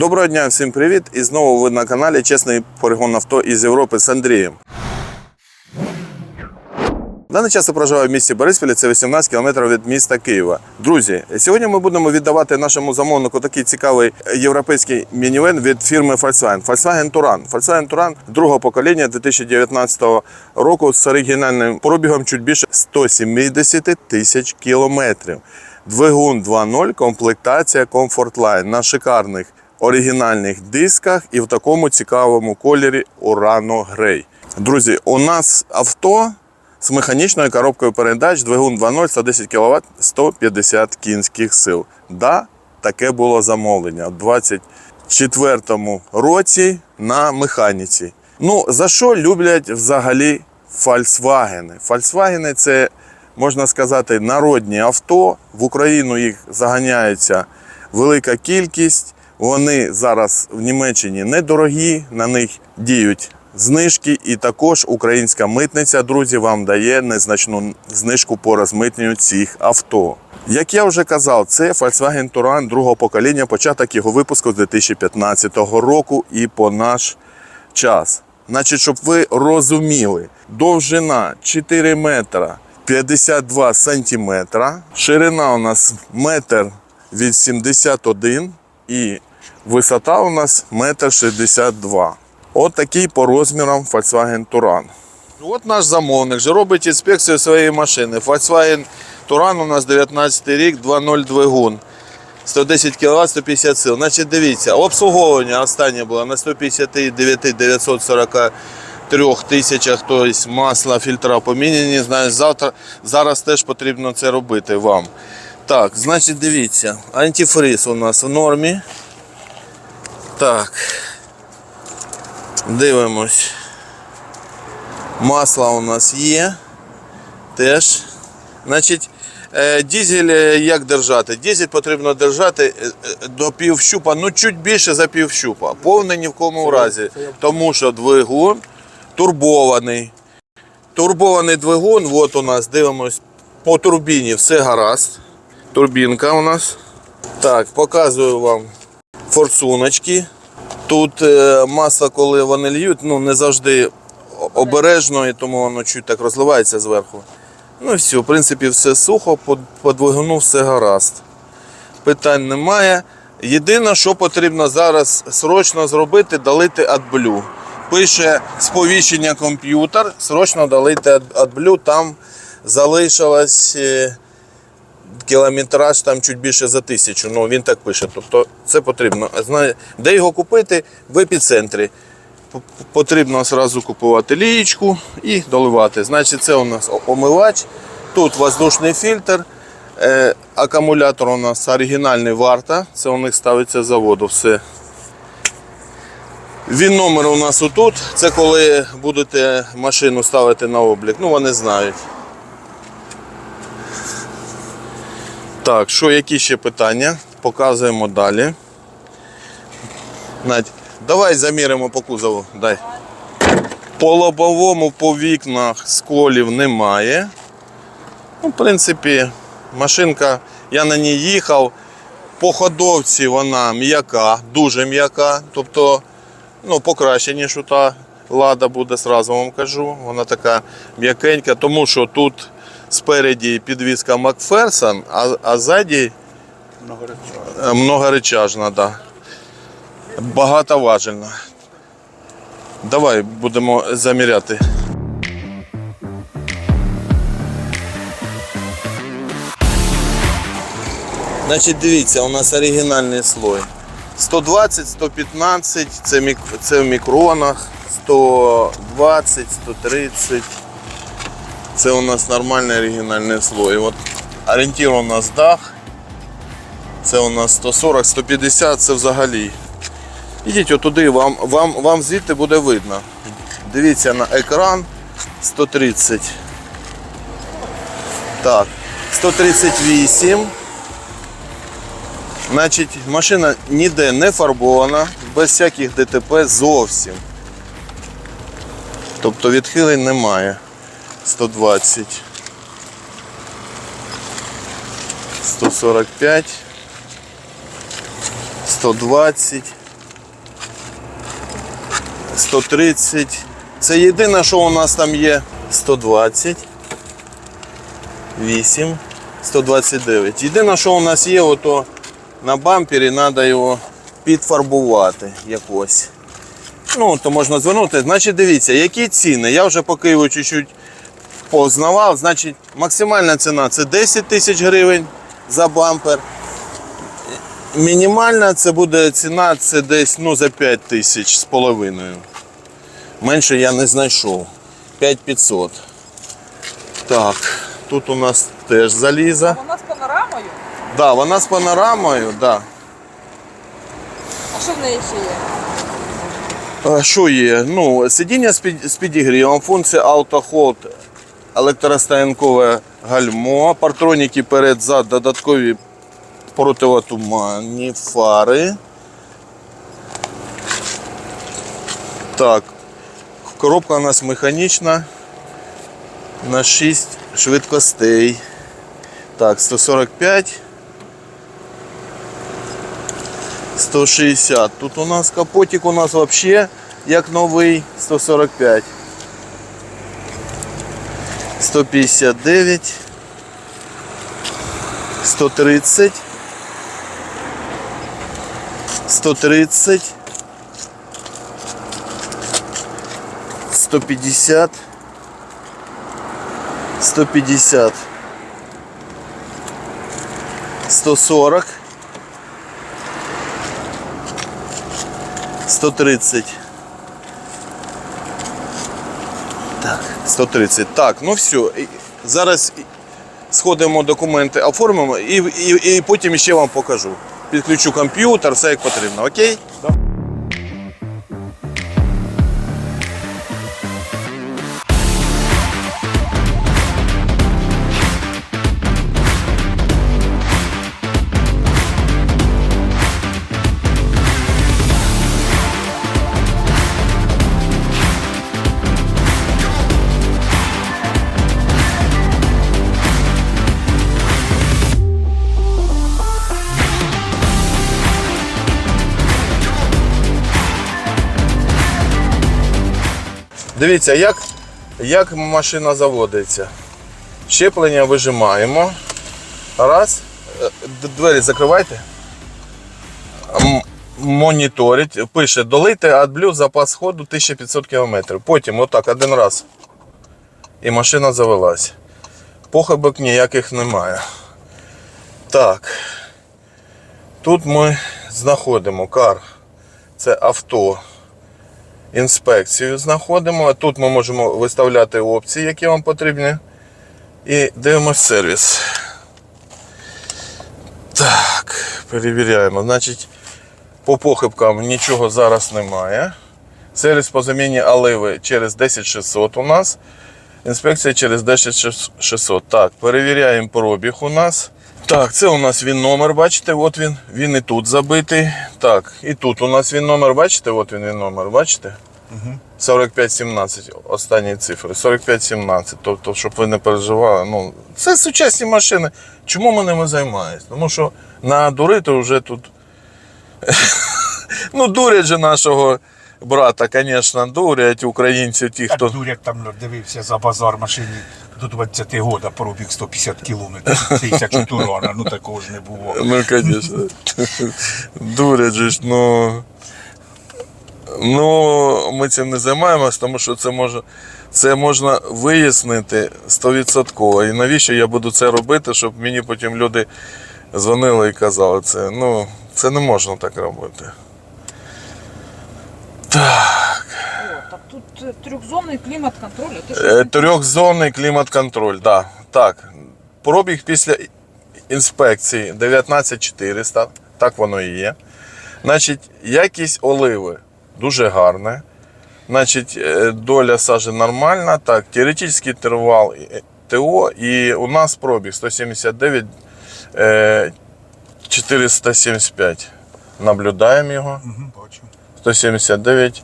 Доброго дня, всім привіт! І знову ви на каналі Чесний перегон авто із Європи з Андрієм. Даний час я проживаю в місті Бориспілі, це 18 кілометрів від міста Києва. Друзі, сьогодні ми будемо віддавати нашому замовнику такий цікавий європейський мінівен від фірми Volkswagen. Volkswagen Touran. Volkswagen Touran другого покоління 2019 року з оригінальним пробігом чуть більше 170 тисяч кілометрів. Двигун 2.0, комплектація Comfortline на шикарних оригінальних дисках і в такому цікавому кольорі Urano Grey. Друзі, у нас авто з механічною коробкою передач, двигун 2.0, 110 кВт, 150 кінських сил. Да, таке було замовлення у 24-му році на механіці. Ну, за що люблять взагалі Volkswagen? Volkswagen – це, можна сказати, народні авто. В Україну їх заганяється велика кількість. Вони зараз в Німеччині недорогі, на них діють знижки, і також українська митниця, друзі, вам дає незначну знижку по розмитненню цих авто. Як я вже казав, це Volkswagen Touran другого покоління, початок його випуску з 2015 року і по наш час. Значить, щоб ви розуміли, довжина 4 метра 52 сантиметра, ширина у нас метр 81 і висота у нас метр 62. От такий по розмірам Volkswagen Touran. От наш замовник вже робить інспекцію своєї машини. Volkswagen Touran у нас 19 рік, 2.0 двигун. 110 кВт, 150 сил. Значить, дивіться, обслуговування останнє було на 159 943 тисячах, тобто масла, фільтра поміняні. Знаєш, завтра, зараз теж потрібно це робити вам. Так, значить, дивіться, антифриз у нас в нормі. Так. Дивимось. Масло у нас є. Теж. Значить, е, дізель е, як держати? Дізель потрібно держати е, до півщупа, ну чуть більше за півщупа. Повний ні в кому разі. Тому що двигун турбований. Турбований двигун, от у нас дивимось по турбіні, все гаразд. Турбінка у нас. Так, показую вам форсуночки. Тут е, масло, коли вони льють, ну не завжди обережно, і тому воно чуть так розливається зверху. Ну і все, в принципі, все сухо, по, двигуну все гаразд. Питань немає. Єдине, що потрібно зараз срочно зробити, долити AdBlue. Пише сповіщення комп'ютер, срочно долити AdBlue, там залишилось е, кілометраж там чуть більше за тисячу. Ну він так пише. Тобто це потрібно. Де його купити? В епіцентрі. Потрібно одразу купувати лієчку і доливати. Значить, це у нас омивач. Тут воздушний фільтр. Е, акумулятор у нас оригінальний варта. Це у них ставиться з заводу. Все. Він номер у нас отут. Це коли будете машину ставити на облік. Ну, вони знають. Так, що які ще питання? Показуємо далі. Надь, давай заміримо по кузову. Дай. По лобовому, по вікнах сколів немає. Ну, в принципі, машинка, я на ній їхав. По ходовці вона м'яка, дуже м'яка. Тобто, ну, покраще, ніж у та лада буде, сразу вам кажу. Вона така м'якенька, тому що тут спереді підвізка Макферсон, а, а ззаді е, многоречажна, да. Багатоважельна. Давай будемо заміряти. Значить, дивіться, у нас оригінальний слой. 120, 115, це, мік... це в мікронах, 120, 130. Це у нас нормальний оригінальний слой. От орієнтір у нас дах. Це у нас 140, 150, це взагалі. Ідіть отуди, вам, вам, вам звідти буде видно. Дивіться на екран 130. Так, 138. Значить, машина ніде не фарбована, без всяких ДТП зовсім. Тобто відхилень немає. 120. 145. 120. 130. Це єдине, що у нас там є 120. 8. 129. Єдине, що у нас є, ото на бампері треба його підфарбувати якось. Ну, то можна звернути. Значить, дивіться, які ціни. Я вже по Києву чуть-чуть познавав. Значить, максимальна ціна це 10 тисяч гривень за бампер. Мінімальна це буде ціна це десь ну, за 5 тисяч з половиною. Менше я не знайшов. 5500. Так, тут у нас теж заліза. Вона з панорамою. Да, вона з панорамою, да. А що в неї ще є? Що є? Ну, сидіння з, під, з підігрівом, функція автоход, електростоянкове гальмо, партроніки перед-зад, додаткові противотуманні фари. Так, коробка у нас механічна на 6 швидкостей. Так, 145. 160. Тут у нас капотик у нас вообще як новий 145. 159. 130. 130. 150. 150. 140. 130. 130. Так, ну все. Зараз сходимо документи, оформимо і, і, і потім ще вам покажу. Підключу комп'ютер, все як потрібно, окей? Дивіться, як, як машина заводиться. Щеплення вижимаємо. Раз. Е, Двері закривайте. Моніторить. Пише долити AdBlue запас ходу 1500 км. Потім отак один раз. І машина завелась. Похибок ніяких немає. Так. Тут ми знаходимо кар. Це авто інспекцію знаходимо. Тут ми можемо виставляти опції, які вам потрібні. І дивимося сервіс. Так, перевіряємо. Значить, по похибкам нічого зараз немає. Сервіс по заміні оливи через 10600 у нас. Інспекція через 10600. Так, перевіряємо пробіг у нас. Так, це у нас він номер, бачите, от він. Він і тут забитий. Так, і тут у нас він номер, бачите, от він він номер, бачите? 4517, останні цифри. 4517. Тобто, щоб ви не переживали. Ну, це сучасні машини. Чому ми ними займаємось? Тому що надурити вже тут. ну, дурять же нашого брата, звісно, дурять українців, ті, хто. дуряк там дивився за базар машині до 20 года пробіг 150 кілометрів. Тисячу турана, ну такого ж не було. Ну, звісно. Дурять ж, ну. Ну, ми цим не займаємось, тому що це може. Це можна вияснити 100%. І навіщо я буду це робити, щоб мені потім люди дзвонили і казали це. Ну, це не можна так робити. Так трьохзонний клімат-контроль. Е, Трьохзонний клімат-контроль, да. так. Пробіг після інспекції 19400, так воно і є. Значить, якість оливи дуже гарна. Значить, е, доля сажі нормальна. Так, теоретичний інтервал е, ТО, і у нас пробіг 179 е, 475. Наблюдаємо його. Бачу. 179.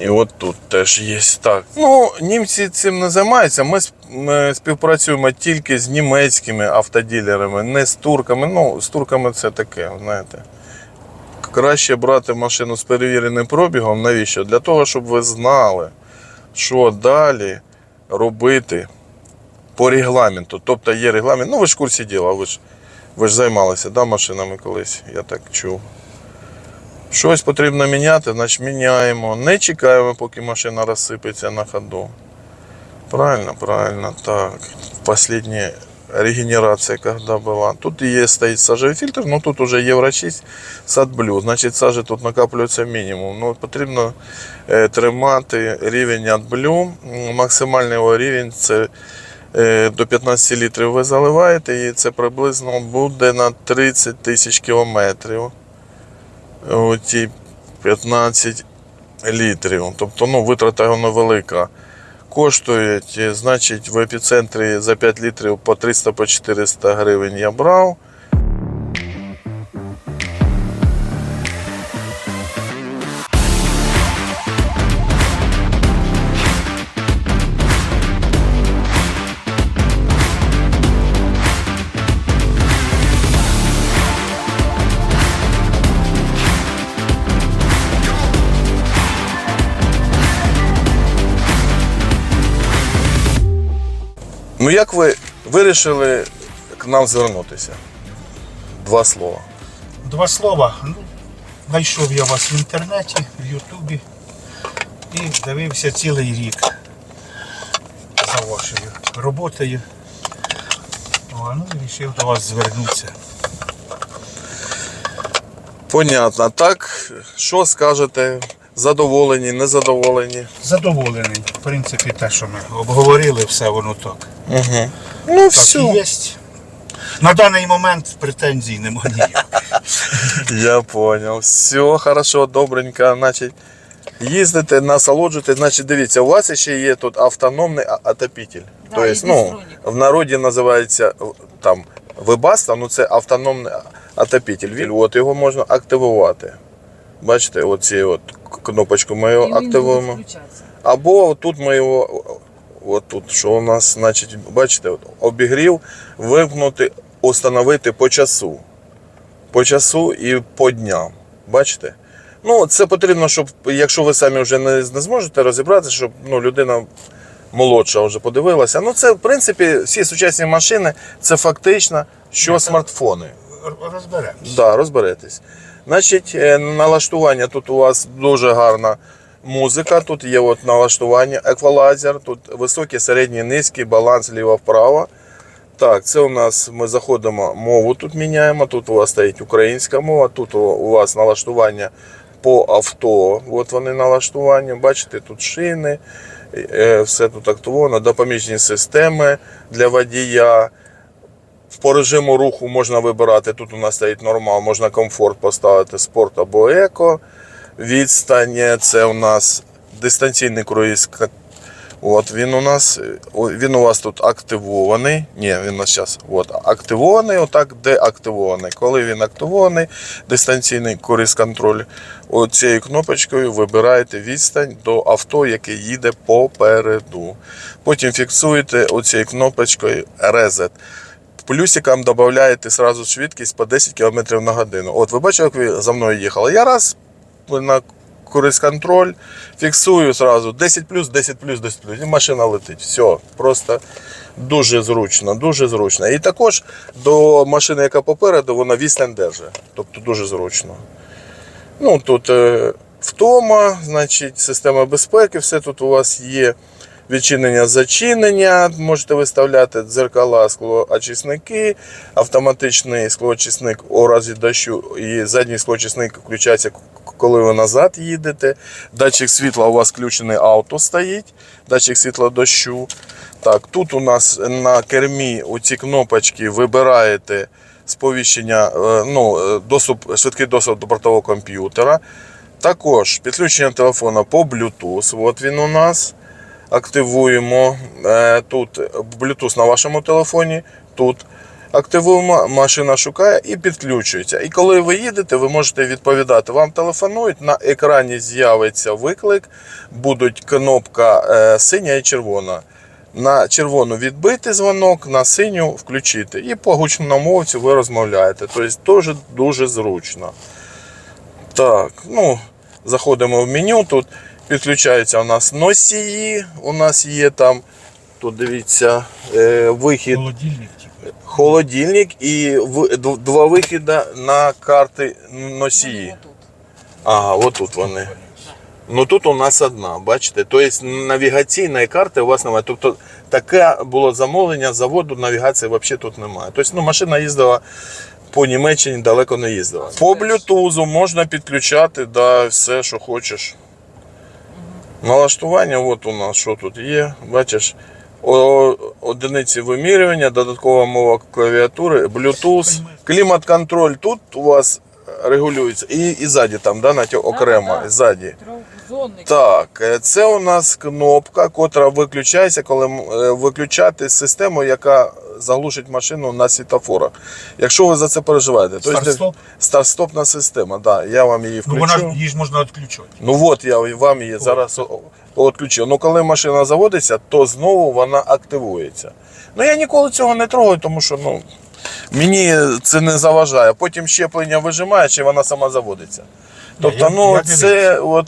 І от тут теж є так. Ну, німці цим не займаються. Ми, співпрацюємо тільки з німецькими автоділерами, не з турками. Ну, з турками це таке, знаєте. краще брати машину з перевіреним пробігом. Навіщо? Для того, щоб ви знали, що далі робити по регламенту. Тобто є регламент. Ну, ви ж в курсі діла, ви ж, ви ж займалися да, машинами колись, я так чув. Щось потрібно міняти, значить міняємо. Не чекаємо, поки машина розсипеться на ходу. Правильно, правильно, так. Последняя регенерация когда была. Тут и есть стоит сажевый фильтр, но тут уже Евро 6 садблю. Значить, сажі тут накаплюється мінімум. Ну, потрібно е, тримати рівень адблю. Максимальний його рівень це е, до 15 літрів ви заливаєте, і це приблизно буде на 30 тисяч кілометрів. Оті 15 літрів. Тобто ну, витрата воно велика. Коштують, значить, в епіцентрі за 5 літрів по 300 по 400 гривень я брав. Ну як ви вирішили к нам звернутися? Два слова. Два слова. Ну, знайшов я вас в інтернеті, в Ютубі і дивився цілий рік за вашою роботою. О, ну і вирішив до вас звернутися. Понятно. Так, що скажете? Задоволені, незадоволені? Задоволений. В принципі, те, що ми обговорили, все воно так. Угу. Ну, Так все. і є. На даний момент претензій немає ніяких. Я понял. Все хорошо, добренько. Значить, їздите, насолоджуєтесь. Значить, дивіться, у вас ще є тут автономний отопитель. Да, Тобто, ну, в народі називається там вибаста, ну це автономний отопитель. От його можна активувати. Бачите, оці от кнопочку ми його активуємо. Або тут ми його, от тут, що у нас, значить, бачите, от, обігрів, вимкнути, установити по часу. По часу і по дням. Бачите? Ну, це потрібно, щоб, якщо ви самі вже не, не зможете розібратися, щоб ну, людина молодша вже подивилася. Ну, це, в принципі, всі сучасні машини, це фактично, що смартфони. Розберемося. Да, розберетесь. Значить, е, налаштування тут у вас дуже гарна музика. Тут є от налаштування, еквалайзер, тут високий, середній, низький, баланс ліво-вправо. Так, це у нас ми заходимо, мову тут міняємо. Тут у вас стоїть українська мова, тут у- вас налаштування по авто. От вони налаштування. Бачите, тут шини, е, все тут активовано, допоміжні системи для водія. По режиму руху можна вибирати. Тут у нас стоїть нормал, можна комфорт поставити, спорт або еко. Відстань це у нас дистанційний круїз. От він у нас, він у вас тут активований. Ні, він у нас зараз от, активований, отак деактивований. Коли він активований, дистанційний круїз контроль, оцією кнопочкою вибираєте відстань до авто, яке їде попереду. Потім фіксуєте оцією кнопочкою Reset. Плюсиком додаєте сразу швидкість по 10 км на годину. От ви бачили, як ви за мною їхали. Я раз на користь контроль, фіксую сразу 10 плюс, 10 плюс, 10 плюс, і машина летить. Все, просто дуже зручно, дуже зручно. І також до машини, яка попереду, вона відстань держить. Тобто дуже зручно. Ну, тут е, втома, значить, система безпеки, все тут у вас є. Відчинення зачинення, можете виставляти дзеркала, склоочисники, автоматичний склоочисник у разі дощу і задній склоочисник включається, коли ви назад їдете. Датчик світла у вас включений авто стоїть, датчик світла дощу. Так, тут у нас на кермі оці кнопочки вибираєте сповіщення, е, ну, е, доступ, швидкий доступ до бортового комп'ютера. Також підключення телефона по Bluetooth. От він у нас. Активуємо е, тут Bluetooth на вашому телефоні. Тут активуємо, машина шукає і підключується. І коли ви їдете, ви можете відповідати. Вам телефонують, на екрані з'явиться виклик, будуть кнопка е, синя і червона. На червону відбити дзвонок, на синю включити. І по гучномовцю ви розмовляєте. Тобто дуже дуже зручно. Так, ну, заходимо в меню. Тут підключаються у нас носії. У нас є там, тут дивіться, е, вихід, Холодильник, типу. холодильник і два вихіди на карти носії. Тут. Ага, отут вони. Ну тут у нас одна, бачите. Тобто навігаційної карти у вас немає. Тобто таке було замовлення заводу, навігації взагалі тут немає. Тобто ну, машина їздила по Німеччині, далеко не їздила. По блютузу можна підключати да, все, що хочеш. Налаштування, от у нас що тут є. Бачиш, одиниці вимірювання, додаткова мова клавіатури, Bluetooth, клімат-контроль тут у вас регулюється. І, і ззаді там, да, Натя, окремо, Да-да-да. ззаді. Так, е, це у нас кнопка, котра виключається, коли е, виключати систему, яка заглушить машину на світофорах. Якщо ви за це переживаєте, Тобто, Старт-стоп? старт-стопна система, да, я вам її Ну включу. вона її ж можна відключати. Ну от я вам її зараз відключив. Ну коли машина заводиться, то знову вона активується. Ну я ніколи цього не трогаю, тому що ну, мені це не заважає. Потім щеплення вижимаєш і вона сама заводиться. Тобто, я- ну я це от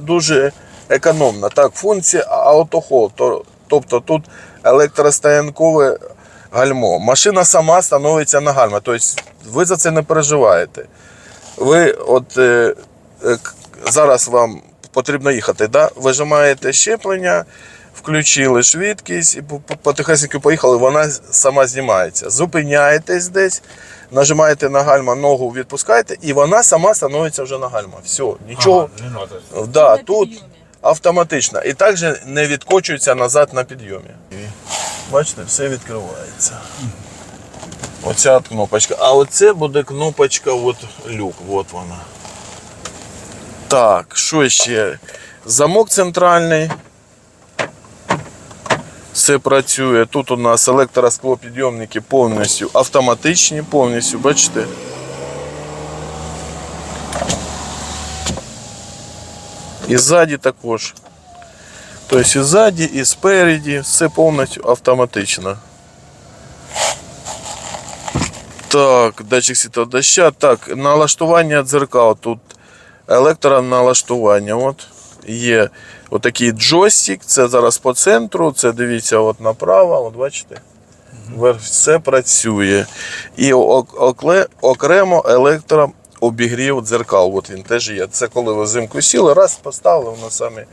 дуже економно. Так, функція автохол. То, тобто тут електростоянкове гальмо. Машина сама становиться на гальма. Тобто ви за це не переживаєте. Ви от е, е, зараз вам потрібно їхати, да? вижимаєте щеплення, включили швидкість і по- по- потихесеньку поїхали, вона сама знімається. Зупиняєтесь десь, нажимаєте на гальма, ногу відпускаєте, і вона сама становиться вже на гальма. Все, нічого. Ага, не. Да, тут автоматично. І також не відкочується назад на підйомі. Бачите, все відкривається. Оця от кнопочка. А оце буде кнопочка от люк. От вона. Так, що ще? Замок центральний. Все працює. Тут у нас електросклопідйомники повністю автоматичні, повністю, бачите? І ззаді також. Тобто і ззаді, і спереді, все повністю автоматично. Так, датчик світлодоща. Так, налаштування дзеркал. Тут електроналаштування. От є отакий джойстик. Це зараз по центру. Це дивіться от направо. От бачите. Все працює. І окле- окремо електрообігрів дзеркал. От він теж є. Це коли ви взимку сіли, раз поставили, воно самі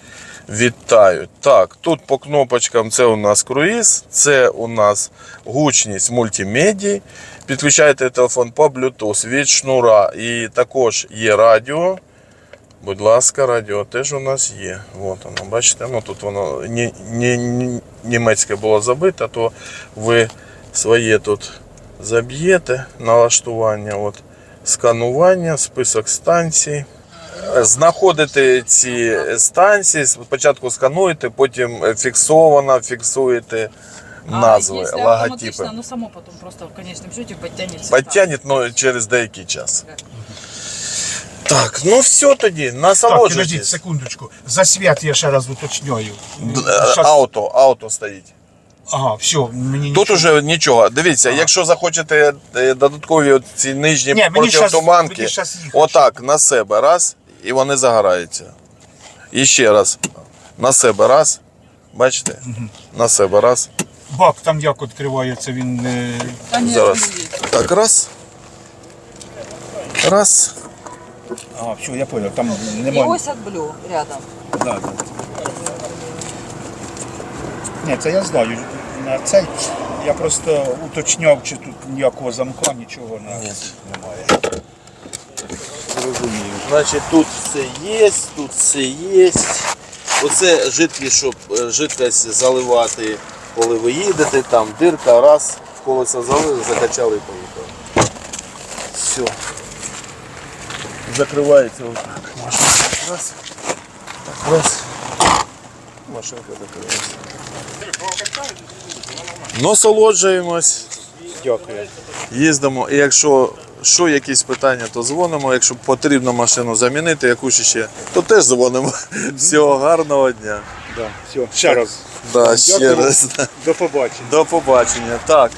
вітають. Так, тут по кнопочкам це у нас круїз, це у нас гучність мультимедії. Підключаєте телефон по Bluetooth від шнура. І також є радіо. Будь ласка, радіо теж у нас є. От воно, бачите, ну тут воно ні, ні, ні- німецьке було забите, то ви своє тут заб'єте налаштування, от, сканування, список станцій. Знаходите ці станції, спочатку скануєте, потім фіксовано, фіксуєте назви, а логотипи. автоматично, оно само потом просто в конечном счете подтянется. Подтягнет ну, через деякий час. Так, ну все тоді, Так, підождіть насолоджуйтесь. секундочку. За свят я ще раз уточнюю. Щас- Ауто, ауто стоїть. Ага, все, мені Тут уже нічого. Дивіться, Ага. якщо захочете е, додаткові от ці нижні Ні, мені щас- протитуманки, мені щас їхати. отак на себе раз, і вони загораються. І ще раз. На себе раз. Бачите? На себе раз. Бак там як відкривається, він е, нет, Зараз. не. Так, раз. Раз. А, все, я понял, там И немає. ось от блю рядом. Да, да. Ні, це я знаю. На цей я просто уточняв, чи тут ніякого замка, нічого на- немає. Розумію. Значить, тут все є, тут все є. Оце жидкість, щоб е, жидкість заливати, коли ви їдете, там дирка, раз, в колесо залили, закачали і поїхали. Все. Закривається отак. Машинка. Раз. Так, раз. Машинка закривається. Насолоджуємось. Дякую. Їздимо, і якщо що якісь питання, то дзвонимо. Якщо потрібно машину замінити, якусь ще, то теж дзвонимо. Всього гарного дня. Да, все, ще раз. Да, ще раз. До побачення. До побачення. Так.